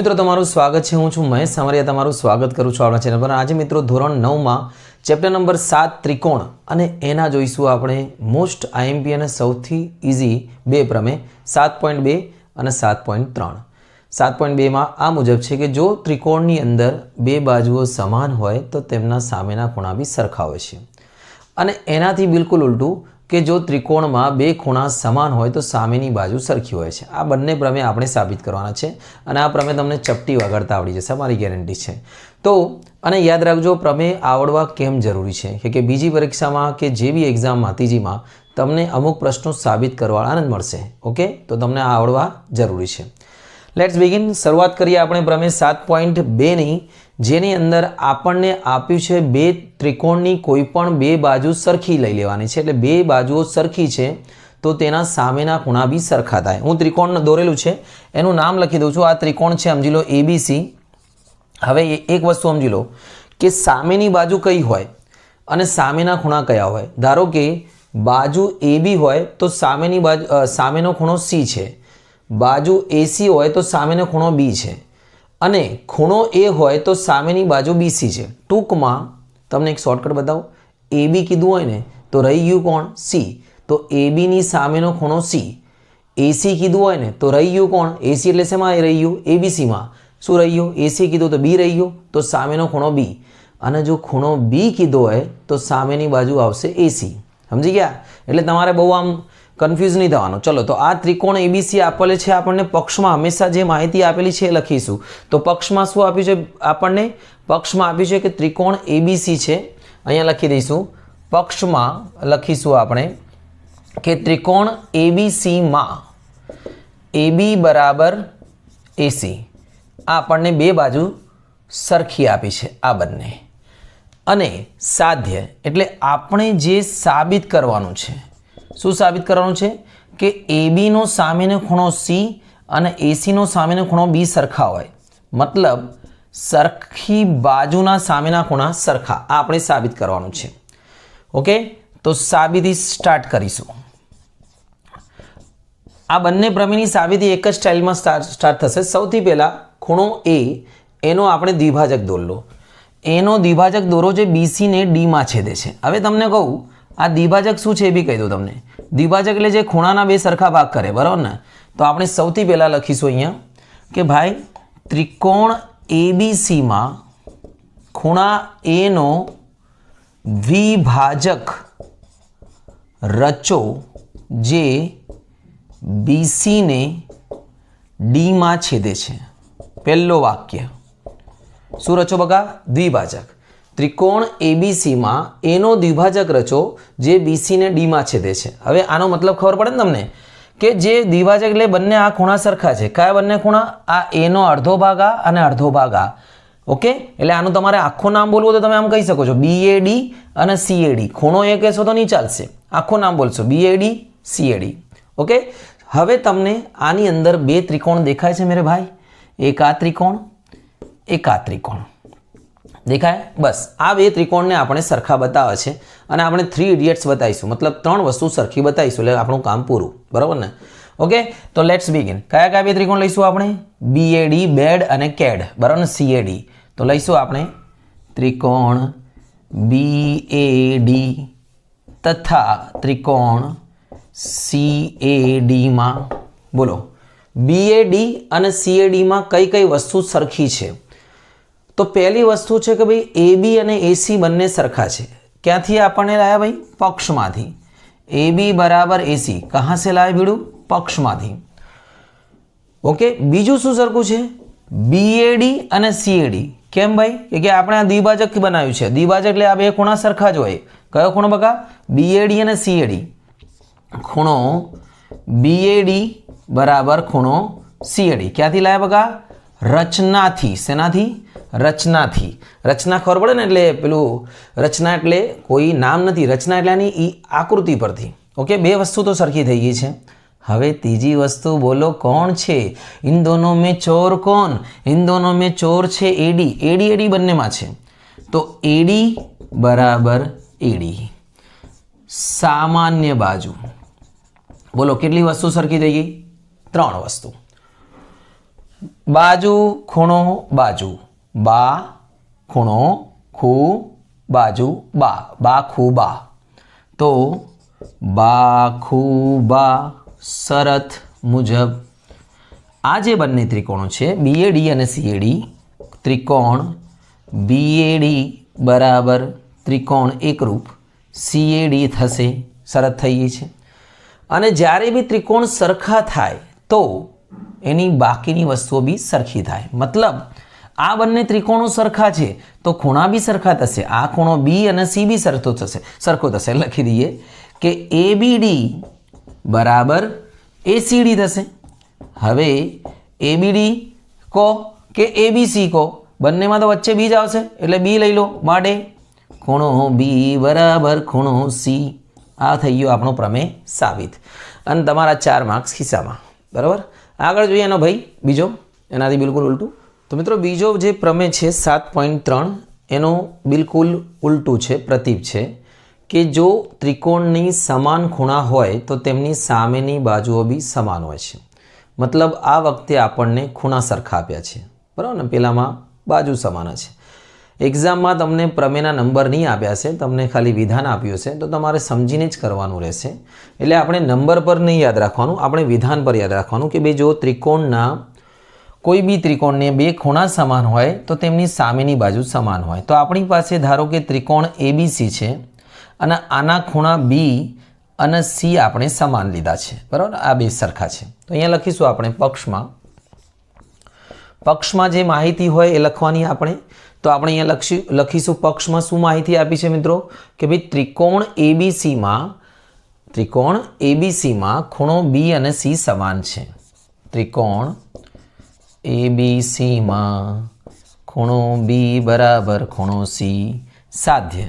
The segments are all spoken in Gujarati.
મિત્રો, તમારું સ્વાગત છે. હું છું મહેશ સામરિયા. તમારું સ્વાગત કરું છું આપણા ચેનલ પર. આજે મિત્રો, ધોરણ નવમાં ચેપ્ટર નંબર સાત, ત્રિકોણ અને એના જોઈશું આપણે. મોસ્ટ આઈએમપી અને સૌથી ઇઝી બે પ્રમે સાત પોઈન્ટ બે અને સાત પોઈન્ટ ત્રણ. સાત પોઈન્ટ બેમાં આ મુજબ છે કે જો ત્રિકોણની અંદર બે બાજુઓ સમાન હોય તો તેમના સામેના ખૂણા બી સરખા હોય છે. અને એનાથી બિલકુલ ઉલટું કે જો ત્રિકોણમાં બે ખૂણા સમાન હોય તો સામેની બાજુ સરખી હોય છે. આ બંને પ્રમેય આપણે સાબિત કરવાના છે અને આ પ્રમેય તમને ચપટી વગાડતા આવડી જશે. મારી ગેરંટી છે. તો, અને યાદ રાખજો, પ્રમેય આવડવા કેમ જરૂરી છે? કે બીજી પરીક્ષામાં કે જે બી એક્ઝામમાં ત્રીજીમાં તમને અમુક પ્રશ્નો સાબિત કરવાના જ મળશે. ઓકે? તો તમને આવડવા જરૂરી છે. લેટ્સ બિગિન શરૂઆત કરીએ આપણે પ્રમેય સાત પોઈન્ટ બેની જેની અંદર આપણને આપ્યું છે બે ત્રિકોણની કોઈ પણ બે બાજુ સરખી લઈ લેવાની છે. એટલે બે બાજુઓ સરખી છે, તો તેના સામેના ખૂણા બી સરખા થાય. હું ત્રિકોણ દોરેલું છે, એનું નામ લખી દઉં છું. આ ત્રિકોણ છે, સમજી લો એબીસી હવે એક વસ્તુ સમજી લો, કે સામેની બાજુ કઈ હોય અને સામેના ખૂણા કયા હોય. ધારો કે બાજુ એબી હોય, તો સામેની બાજુ સામેનો ખૂણો સી છે. બાજુ એસી હોય, તો સામેનો ખૂણો બી છે. અને ખૂણો એ હોય તો સામેની બાજુ બીસી છે. ટૂંકમાં તમને એક શોર્ટકટ બતાવું. એબી કીધું હોય ને, તો રહી ગયું કોણ? સી તો એબીની સામેનો ખૂણો સી એસી કીધું હોય ને, તો રહી ગયું કોણ? એસી એટલે શેમાં રહી ગયું? એબીસીમાં શું રહી ગયું? એસી કીધું તો બી રહી ગયું. તો સામેનો ખૂણો બી અને જો ખૂણો બી કીધો હોય, તો સામેની બાજુ આવશે એસી સમજી ગયા? એટલે તમારે બહુ આમ કન્ફ્યુઝ નહીં થવાનું. ચલો, તો આ ત્રિકોણ એબીસી આપેલ છે, આપણને પક્ષમાં હંમેશા જે માહિતી આપેલી છે એ લખીશું. તો પક્ષમાં શું આપ્યું છે? આપણને પક્ષમાં આપ્યું છે કે ત્રિકોણ એબીસી છે. અહીંયા લખી દઈશું. પક્ષમાં લખીશું આપણે કે ત્રિકોણ એબીસીમાં એબી બરાબર એસી આ આપણને બે બાજુ સરખી આપી છે, આ બંને. અને સાધ્ય, એટલે આપણે જે સાબિત કરવાનું છે શું સાબિત કરવાનું છે? કે એબીનો સામેનો ખૂણો સી અને એસીનો સામેનો ખૂણો બી સરખા હોય. મતલબ, સરખી બાજુના સામેના ખૂણા સરખા. આ આપણે સાબિત કરવાનું છે. ઓકે? તો સાબિતી સ્ટાર્ટ કરીશું. આ બંને પ્રમેયની સાબિતી એક જ સ્ટાઇલમાં સ્ટાર્ટ સ્ટાર્ટ થશે. સૌથી પહેલાં ખૂણો એ એનો આપણે દ્વિભાજક દોરલો. એનો દ્વિભાજક દોરો જે બીસીને ડીમાં છેદે છે. હવે તમને કહું આ દ્વિભાજક શું છે એ બી કહી દઉં તમને. દ્વિભાજક એટલે જે ખૂણાના બે સરખા ભાગ કરે, બરાબર ને? તો આપણે સૌથી પહેલાં લખીશું અહીંયા કે ભાઈ, ત્રિકોણ એબીસીમાં ખૂણા એનો દ્વિભાજક રચો જે બીસીને ડીમાં છેદે છે. પહેલો વાક્ય. શું રચો બગા દ્વિભાજક. ત્રિકોણ એબીસીમાં એનો દ્વિભાજક રચો, જે બીસીને ડીમાં છેદે છે. હવે આનો મતલબ ખબર પડે ને તમને? કે જે દ્વિભાજક એટલે બંને આ ખૂણા સરખા છે. કયા બંને ખૂણા? આ એનો અડધો ભાગ આ અને અડધો ભાગ આ. ઓકે એટલે આનું તમારે આખું નામ બોલવું તો તમે આમ કહી શકો છો. બીએડી અને સીએડી ખૂણો એ કહેશો તો નહીં ચાલશે આખું નામ બોલશો. બીએડી સીએડી ઓકે હવે તમને આની અંદર બે ત્રિકોણ દેખાય છે, મેરે ભાઈ. એક આ ત્રિકોણ, એક આ ત્રિકોણ. દેખાય? બસ. આ બે ત્રિકોણને આપણે સરખા બતાવે છે અને આપણે થ્રી ઇડિયટ્સ બતાવીશું. મતલબ ત્રણ વસ્તુ સરખી બતાવીશું એટલે આપણું કામ પૂરું. બરાબર ને? ઓકે? તો લેટ્સ બિગિન કયા કયા બે ત્રિકોણ લઈશું આપણે? બીએડી બેડ અને કેડ બરાબર ને? સીએડી તો લઈશું આપણે ત્રિકોણ બીએડી તથા ત્રિકોણ સીએડીમાં બોલો. બીએડી અને સીએડીમાં કઈ કઈ વસ્તુ સરખી છે? તો પહેલી વસ્તુ છે કે ભાઈ એબી અને એસી બંને સરખા છે. ક્યાંથી આપણને લાયા ભાઈ? પક્ષમાંથી. એબી બરાબર એસી કહા સે લાયા ભીડું? પક્ષમાંથી. ઓકે, બીજું શું સરખું છે? બીએડી અને સીએડી કેમ ભાઈ? કે આપણે આ દ્વિભાજક બનાવ્યું છે. દ્વિભાજક એટલે આ બે ખૂણા સરખા જ હોય. કયો ખૂણો બકા? બીએડી અને સીએડી ખૂણો બીએડી બરાબર ખૂણો સીએડી ક્યાંથી લાયા બગા રચનાથી શેનાથી રચનાથી. રચના ખબર પડે ને એટલે પેલું રચના એટલે કોઈ નામ નથી. રચના એટલે એ આકૃતિ પરથી. ઓકે, બે વસ્તુ તો સરખી થઈ ગઈ છે. હવે ત્રીજી વસ્તુ બોલો, કોણ છે? ઇન દોનો મેં ચોર કોણ? ઇન દોનો મેં ચોર છે એડી. એડી એડી બંનેમાં છે. તો એડી બરાબર એડી. સામાન્ય બાજુ. બોલો, કેટલી વસ્તુ સરખી થઈ ગઈ? ત્રણ વસ્તુ. બાજુ ખૂણો બાજુ. બા ખૂણો ખૂ બાજુ બા. બા ખૂ બા. તો બા ખૂ બા શરત મુજબ આ જે બંને ત્રિકોણો છે બીએડી અને સીએડી ત્રિકોણ બીએડી બરાબર ત્રિકોણ એકરૂપ સીએડી થશે શરત થઈ છે. અને જ્યારે બી ત્રિકોણ સરખા થાય, તો એની બાકીની વસ્તુઓ બી સરખી થાય. મતલબ, આ બંને ત્રિકોણો સરખા છે, તો ખૂણા બી સરખા થશે. આ ખૂણો બી અને સી બી સરખો થશે. સરખો થશે, લખી દઈએ કે એ બી ડી બરાબર એસીડી થશે. હવે એબીડી કહો કે એબીસી કહો બંનેમાં તો વચ્ચે બી જ આવશે, એટલે બી લઈ લો માટે. ખૂણો બી બરાબર ખૂણો સી આ થઈ ગયો આપણો પ્રમેય સાબિત. અને તમારા ચાર માર્ક્સ ખિસ્સામાં. બરાબર? આગળ જોઈએ એનો ભાઈ, બીજો, એનાથી બિલકુલ ઉલટું. તો મિત્રો, બીજો જે પ્રમેય છે સાત પોઈન્ટ ત્રણ, એનો બિલકુલ ઉલટું છે, પ્રતીપ છે, કે જો ત્રિકોણની સમાન ખૂણા હોય, તો તેમની સામેની બાજુઓ બી સમાન હોય છે. મતલબ આ વખતે આપણને ખૂણા સરખા આપ્યા છે. બરાબર ને? પેલામાં બાજુ સમાન છે. એક્ઝામમાં તમને પ્રમેયના નંબર નહીં આપ્યા છે, તમને ખાલી વિધાન આપ્યું છે, તો તમારે સમજીને જ કરવાનું રહેશે. એટલે આપણે નંબર પર નહીં યાદ રાખવાનું, આપણે વિધાન પર યાદ રાખવાનું કે ભાઈ જો ત્રિકોણના કોઈ બી ત્રિકોણને બે ખૂણા સમાન હોય, તો તેમની સામેની બાજુ સમાન હોય. તો આપણી પાસે ધારો કે ત્રિકોણ એબીસી છે અને આના ખૂણા બી અને સી આપણે સમાન લીધા છે. બરાબર? આ બે સરખા છે. તો અહીંયા લખીશું આપણે પક્ષમાં. પક્ષમાં જે માહિતી હોય એ લખવાની આપણે. તો આપણે અહીંયા લખી લખીશું પક્ષમાં શું માહિતી આપી છે મિત્રો? કે ભાઈ ત્રિકોણ એબીસીમાં ત્રિકોણ એબીસીમાં ખૂણો બી અને સી સમાન છે. ત્રિકોણ એબીસીમાં ખૂણો બી બરાબર ખૂણો સી સાધ્ય.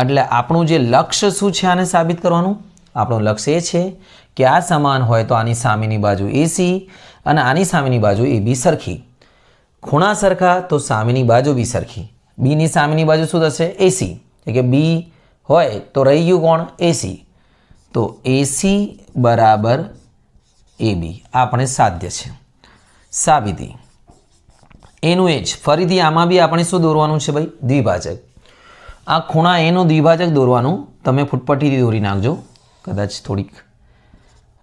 એટલે આપણું જે લક્ષ્ય શું છે આને સાબિત કરવાનું? આપણું લક્ષ્ય એ છે કે આ સમાન હોય તો આની સામેની બાજુ એસી અને આની સામેની બાજુ એ બી સરખી. ખૂણા સરખા તો સામેની બાજુ બી સરખી. બીની સામેની બાજુ શું થશે? એસી એટલે કે બી હોય તો રહી ગયું કોણ? એસી તો એસી બરાબર એ બી આપણે સાધ્ય છે. સાબિતી. એનું એ જ ફરીથી આમાં બી આપણે શું દોરવાનું છે ભાઈ? દ્વિભાજક. આ ખૂણા એનું દ્વિભાજક દોરવાનું તમે ફૂટપટ્ટીથી દોરી નાખજો. કદાચ થોડીક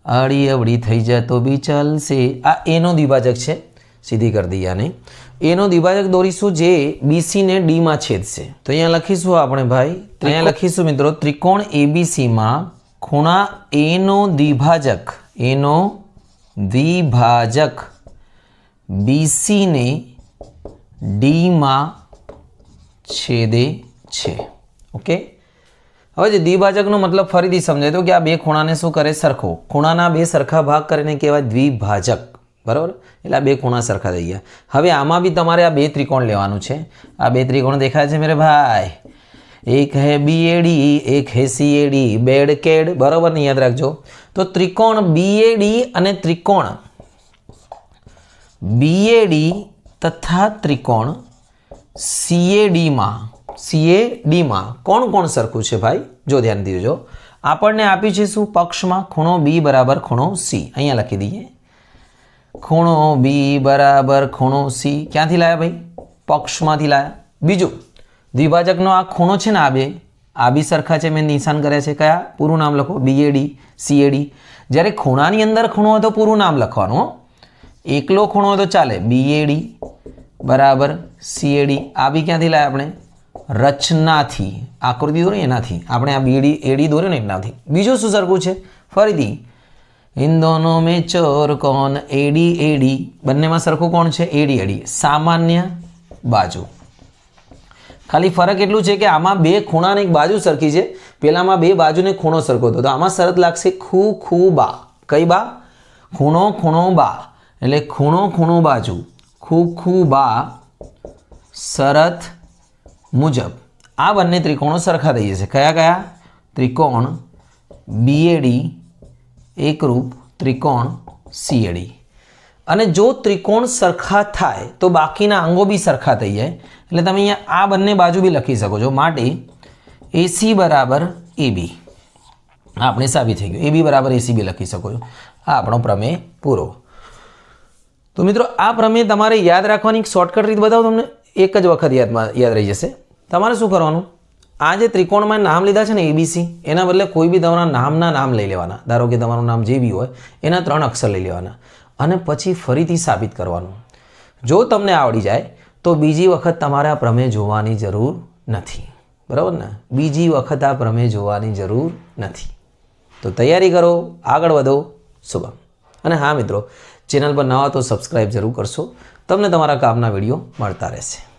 અડી અવડી થઈ જાય તો બી ચાલશે. આ એનો દ્વિભાજક છે. સીધી કરી દઈએ આને. એનો દ્વિભાજક દોરીશું જે બીસીને ડીમાં છેદશે. તો અહીંયા લખીશું આપણે ભાઈ અહીંયા લખીશું મિત્રો ત્રિકોણ એબીસીમાં ખૂણા એનો દ્વિભાજક એનો દ્વિભાજક બીસીને ડીમાં છેદે છે. ઓકે હવે જે દ્વિભાજકનો મતલબ ફરીથી સમજાય તો કે આ બે ખૂણાને શું કરે? સરખો. ખૂણાના બે સરખા ભાગ કરીને કહેવાય દ્વિભાજક. બરાબર? એટલે આ બે ખૂણા સરખા થઈ ગયા. હવે આમાં બી તમારે આ બે ત્રિકોણ લેવાનું છે. આ બે ત્રિકોણ દેખાય છે મેરે ભાઈ. એક હે બીએડી એક હે સીએડી બેડ કેડ, બરાબર ને યાદ રાખજો. તો ત્રિકોણ બીએડી અને ત્રિકોણ બીએડી તથા ત્રિકોણ સીએડીમાં સીએડીમાં કોણ કોણ સરખું છે ભાઈ? જો ધ્યાન દેજો આપણને આપ્યું છે શું? પક્ષમાં ખૂણો બી બરાબર ખૂણો સી અહીંયા લખી દઈએ. ખૂણો બી બરાબર ખૂણો સી ક્યાંથી લાયા ભાઈ? પક્ષમાંથી લાયા. બીજું, દ્વિભાજકનો આ ખૂણો છે ને આ બે, આ બી સરખા છે, મેં નિશાન કર્યા છે. કયા? પૂરું નામ લખો. બીએડી સીએડી જ્યારે ખૂણાની અંદર ખૂણો હોય તો પૂરું નામ લખવાનું એકલો ખૂણો હોય તો ચાલે. બીએડી બરાબર સીએડી આ બી ક્યાંથી લાયા આપણે? રચનાથી. આકૃતિ દોરી એનાથી. આપણે આ બીએડી એડી દોર્યો ને એનાથી. બીજું શું સરખું છે? ફરીથી ઇન દોનો મેં ચોર કોણ એડી એડી બંનેમાં સરખું કોણ છે એડી એડી સામાન્ય બાજુ ખાલી ફરક એટલું છે કે આમાં બે ખૂણાને એક બાજુ સરખી છે. પેલામાં બે બાજુને ખૂણો સરખો હતો. તો આમાં શરત લાગશે ખૂ ખૂ, બા. કઈ બા? ખૂણો ખૂણો, બા. એટલે ખૂણો ખૂણો બાજુ. ખૂ ખૂ, બા. શરત મુજબ. આ બંને ત્રિકોણો સરખા થઈ જશે. કયા કયા? ત્રિકોણ બીએડી એકરૂપ ત્રિકોણ સીએડી. અને જો ત્રિકોણ સરખા થાય, તો બાકીના અંગો બી સરખા થઈ જાય. એટલે તમે અહીંયા આ બંને બાજુ બી લખી શકો છો. માટે એસી બરાબર એબી. આપણે સાબિત થઈ ગયું. એબી બરાબર એસી બી લખી શકો છો. આ આપણો પ્રમેય પૂરો. તો મિત્રો, આ પ્રમેય તમારે યાદ રાખવાની એક શોર્ટકટ રીત બતાવો તમને. એક જ વખત યાદમાં યાદ રહી જશે. તમારે શું કરવાનું? આ જે ત્રિકોણમાં નામ લીધા છે ને એબીસી એના બદલે કોઈ બી તમારા નામના નામ લઈ લેવાના. ધારો કે તમારું નામ જે બી હોય, એના ત્રણ અક્ષર લઈ લેવાના. અને પછી ફરીથી સાબિત કરવાનું. જો તમને આવડી જાય, તો બીજી વખત તમારે આ પ્રમેય જોવાની જરૂર નથી. બરાબર ને? બીજી વખત આ પ્રમેય જોવાની જરૂર નથી. તો તૈયારી કરો, આગળ વધો. શુભમ. અને હા મિત્રો, ચેનલ પર નવા તો સબસ્ક્રાઈબ જરૂર કરશો. તમને તમારા કામના વીડિયો મળતા રહેશે.